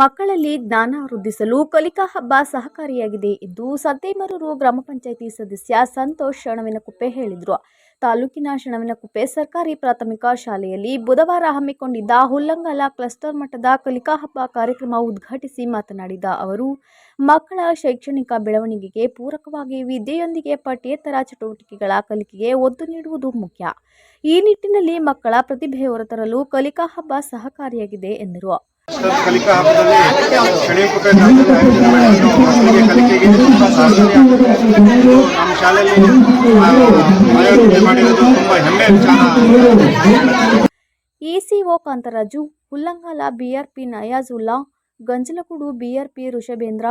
ಮಕ್ಕಳಲ್ಲಿ ಜ್ಞಾನ ವೃದ್ಧಿಸಲು ಕಲಿಕಾ ಹಬ್ಬ ಸಹಕಾರಿಯಾಗಿದೆ ಎಂದು ಸಂತೇಮರೂರು ಗ್ರಾಮ ಪಂಚಾಯಿತಿ ಸದಸ್ಯ ಸಂತೋಷ್ ಶಣವಿನಕುಪ್ಪೆ ಹೇಳಿದರು. ತಾಲೂಕಿನ ಶಣವಿನಕುಪ್ಪೆ ಸರ್ಕಾರಿ ಪ್ರಾಥಮಿಕ ಶಾಲೆಯಲ್ಲಿ ಬುಧವಾರ ಹಮ್ಮಿಕೊಂಡಿದ್ದ ಹುಲ್ಲಂಗಲ ಕ್ಲಸ್ಟರ್ ಮಟ್ಟದ ಕಲಿಕಾ ಹಬ್ಬ ಕಾರ್ಯಕ್ರಮ ಉದ್ಘಾಟಿಸಿ ಮಾತನಾಡಿದ ಅವರು, ಮಕ್ಕಳ ಶೈಕ್ಷಣಿಕ ಬೆಳವಣಿಗೆಗೆ ಪೂರಕವಾಗಿ ವಿದ್ಯೆಯೊಂದಿಗೆ ಪಠ್ಯೇತರ ಚಟುವಟಿಕೆಗಳ ಕಲಿಕೆಗೆ ಒತ್ತು ನೀಡುವುದು ಮುಖ್ಯ. ಈ ನಿಟ್ಟಿನಲ್ಲಿ ಮಕ್ಕಳ ಪ್ರತಿಭೆ ಹೊರತರಲು ಕಲಿಕಾ ಹಬ್ಬ ಸಹಕಾರಿಯಾಗಿದೆ ಎಂದರು. ಕಲಿಕಾ ಕಲಿಕೆಗೆ ECO Kantharaju, Hullangala BRP Nayazulla Ganjalagudu BRP Rishabhendra,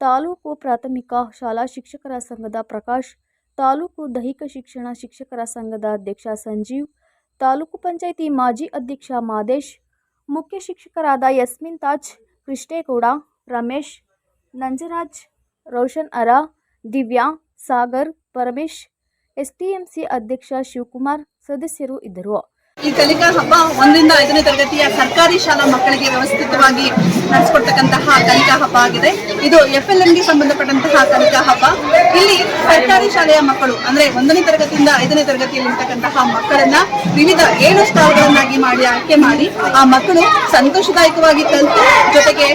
taluk ಪ್ರಾಥಮಿಕ ಶಾಲಾ ಶಿಕ್ಷಕರ ಸಂಘದ ಪ್ರಕಾಶ್, ತಾಲೂಕು ದೈಹಿಕ ಶಿಕ್ಷಣ ಶಿಕ್ಷಕರ ಸಂಘದ ಅಧ್ಯಕ್ಷ ಸಂಜೀವ್, ತಾಲೂಕು ಪಂಚಾಯಿತಿ ಮಾಜಿ ಅಧ್ಯಕ್ಷ ಮಾದೇಶ್ ಮುಖ್ಯ ಶಿಕ್ಷಕರಾದ ಯಸ್ಮಿನ್ ತಾಜ್, ಕೃಷ್ಣೇಗೌಡ, ರಮೇಶ್, ನಂಜರಾಜ್, ರೋಷನ್ ಅರ, ದಿವ್ಯಾ, ಸಾಗರ್, ಪರಮೇಶ್, ಎಸ್ಟಿಎಂಸಿ ಅಧ್ಯಕ್ಷ ಶಿವಕುಮಾರ್ ಸದಸ್ಯರು ಇದ್ದರು. ಈ ಕಲಿಕಾ ಹಬ್ಬ ಒಂದರಿಂದ ಐದನೇ ತರಗತಿಯ ಸರ್ಕಾರಿ ಶಾಲಾ ಮಕ್ಕಳಿಗೆ ವ್ಯವಸ್ಥಿತವಾಗಿ ನಡೆಸಿಕೊಡ್ತಕ್ಕಂತಹ ಕಲಿಕಾ ಹಬ್ಬ ಆಗಿದೆ. ಇದು ಎಫ್ ಎಲ್ಗೆ ಸಂಬಂಧಪಟ್ಟಂತಹ ಕಲಿಕಾ ಹಬ್ಬ. ಸರ್ಕಾರಿ ಶಾಲೆಯ ಮಕ್ಕಳು, ಅಂದ್ರೆ ಒಂದನೇ ತರಗತಿಯಿಂದ ಐದನೇ ತರಗತಿಯಲ್ಲಿರ್ತಕ್ಕಂತಹ ಮಕ್ಕಳನ್ನ ವಿವಿಧ ಏಳು ಸ್ಥಳಗಳನ್ನಾಗಿ ಮಾಡಿ ಆಯ್ಕೆ ಮಾಡಿ ಆ ಮಕ್ಕಳು ಸಂತೋಷದಾಯಕವಾಗಿ ಕಲಿತು, ಜೊತೆಗೆ,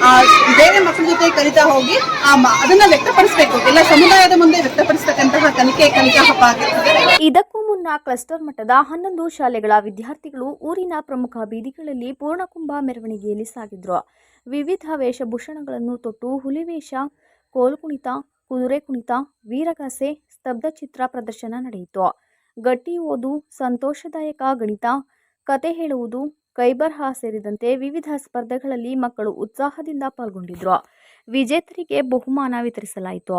ಆ, ಬೇರೆ ಮಕ್ಕಳ ಜೊತೆ ಕಲಿತಾ ಹೋಗಿ ಆ ಅದನ್ನ ವ್ಯಕ್ತಪಡಿಸಬೇಕು. ಎಲ್ಲ ಸಮುದಾಯದ ಮುಂದೆ ವ್ಯಕ್ತಪಡಿಸತಕ್ಕಂತಹ ಕಲಿಕೆ, ಕಲಿಕಾ ಹಬ್ಬ ಇದಕ್ಕೂ ಮುನ್ನ ಕ್ಲಸ್ಟರ್ ಮಟ್ಟದ ಹನ್ನೊಂದು ಶಾಲೆಗಳ ವಿದ್ಯಾರ್ಥಿಗಳು ಊರಿನ ಪ್ರಮುಖ ಬೀದಿಗಳಲ್ಲಿ ಪೂರ್ಣಕುಂಭ ಮೆರವಣಿಗೆಯಲ್ಲಿ ಸಾಗಿದ್ರು. ವಿವಿಧ ವೇಷಭೂಷಣಗಳನ್ನು ತೊಟ್ಟು ಹುಲಿವೇಷ ಕೋಲುಕುಣಿತ ಕುದುರೆ ಕುಣಿತ, ವೀರಗಾಸೆ, ಸ್ತಬ್ಧ ಚಿತ್ರ ಪ್ರದರ್ಶನ ನಡೆಯಿತು. ಗಟ್ಟಿ ಓದು, ಸಂತೋಷದಾಯಕ ಗಣಿತ, ಕತೆ ಹೇಳುವುದು ಕೈಬರ್ಹ ಸೇರಿದಂತೆ ವಿವಿಧ ಸ್ಪರ್ಧೆಗಳಲ್ಲಿ ಮಕ್ಕಳು ಉತ್ಸಾಹದಿಂದ ಪಾಲ್ಗೊಂಡಿದ್ರು. ವಿಜೇತರಿಗೆ ಬಹುಮಾನ ವಿತರಿಸಲಾಯಿತು.